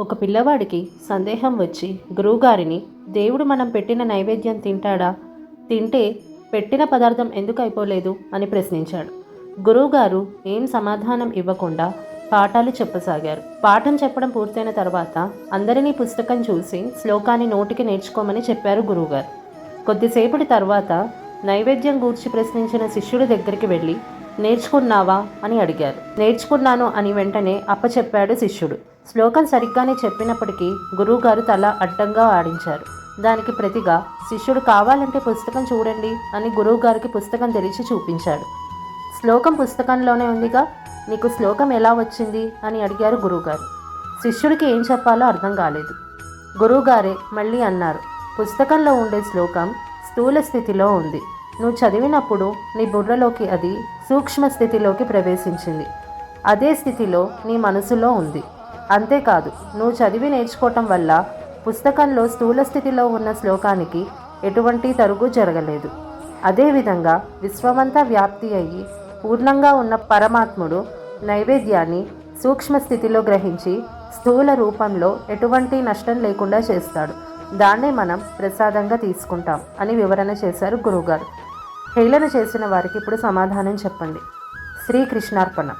ఒక పిల్లవాడికి సందేహం వచ్చి గురువుగారిని దేవుడు మనం పెట్టిన నైవేద్యం తింటాడా? తింటే పెట్టిన పదార్థం ఎందుకు అయిపోలేదు? అని ప్రశ్నించాడు. గురువుగారు ఏం సమాధానం ఇవ్వకుండా పాఠాలు చెప్పసాగారు. పాఠం చెప్పడం పూర్తయిన తర్వాత అందరినీ పుస్తకం చూసి శ్లోకాన్ని నోటికి నేర్చుకోమని చెప్పారు గురువుగారు. కొద్దిసేపటి తర్వాత నైవేద్యం గూర్చి ప్రశ్నించిన శిష్యుడి దగ్గరికి వెళ్ళి నేర్చుకున్నావా అని అడిగారు. నేర్చుకున్నాను అని వెంటనే అప్పచెప్పాడు శిష్యుడు. శ్లోకం సరిగ్గానే చెప్పినప్పటికీ గురువుగారు తల అడ్డంగా ఆడించారు. దానికి ప్రతిగా శిష్యుడు కావాలంటే పుస్తకం చూడండి అని గురువుగారికి పుస్తకం తెరిచి చూపించాడు. శ్లోకం పుస్తకంలోనే ఉందిగా? నీకు శ్లోకం ఎలా వచ్చింది? అని అడిగారు గురువుగారు. శిష్యుడికి ఏం చెప్పాలో అర్థం కాలేదు. గురువుగారే మళ్ళీ అన్నారు. పుస్తకంలో ఉండే శ్లోకం స్థూల స్థితిలో ఉంది. నువ్వు చదివినప్పుడు నీ బుర్రలోకి అది సూక్ష్మ స్థితిలోకి ప్రవేశించింది. అదే స్థితిలో నీ మనసులో ఉంది. అంతేకాదు నువ్వు చదివి నేర్చుకోవటం వల్ల పుస్తకంలో స్థూల స్థితిలో ఉన్న శ్లోకానికి ఎటువంటి తరుగు జరగలేదు. అదేవిధంగా విశ్వమంతా వ్యాప్తి అయ్యి పూర్ణంగా ఉన్న పరమాత్ముడు నైవేద్యాన్ని సూక్ష్మ స్థితిలో గ్రహించి స్థూల రూపంలో ఎటువంటి నష్టం లేకుండా చేస్తాడు. దాన్నే మనం ప్రసాదంగా తీసుకుంటాం అని వివరణ చేశారు గురువుగారు. హేళన చేసిన వారికి ఇప్పుడు సమాధానం చెప్పండి. శ్రీకృష్ణార్పణ